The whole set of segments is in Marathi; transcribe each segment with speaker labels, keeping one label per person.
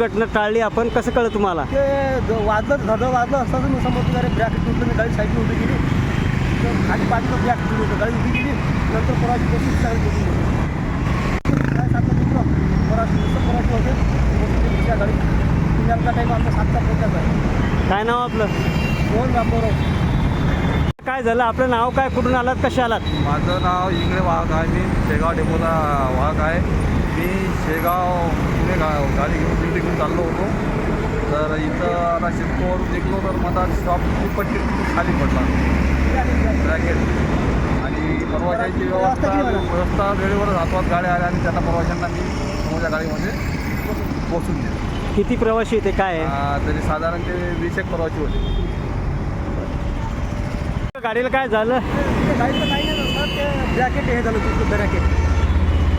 Speaker 1: दुर्घटना टाळली आपण कसं कळलं तुम्हाला?
Speaker 2: ते वाजलं धडं वाजलं असतं तर मी समजतो अरे ब्रॅक तुटलं मी गाडी साईडला उभी गेली तर खाली पाठलं ब्रॅक तुटलं होतं गाडी उभी गेली नंतर पराची बसून चालू गेली काय सातला तुटलं पराशी नुसतं पराशी होते. बसून गाडी पुण्याचा टाईम आमचा सातचा आहे
Speaker 1: काय नाव आपलं?
Speaker 2: दोन रामभाऊराव
Speaker 1: काय झालं? आपलं नाव काय? कुठून आलात? कसे आलात?
Speaker 3: माझं नाव इंगळे वाहक आहे. मी शेगाव डेपोचा वाहक आहे. मी शेगाव गा गाडी घेऊन दिल्ली घेऊन चाललो होतो. तर इथं आता शिरकोवरून निघलो तर मला स्टॉप पट्टी खाली पडला. ब्रॅकेट आणि परवाच्याची व्यवस्था व्यवस्था वेळेवर हातवात गाड्या आल्या आणि त्यांना परवाच्यांना मी समोरच्या गाडीमध्ये पोचून दिलं.
Speaker 1: किती प्रवासी येते काय
Speaker 3: तरी साधारण ते वीस एक परवाची होते.
Speaker 1: गाडीला काय झालं?
Speaker 2: गाडीचं काही नाही ब्रॅकेट हे झालं तुमचं ब्रॅकेट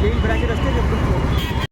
Speaker 2: ते ब्रॅकेट असते.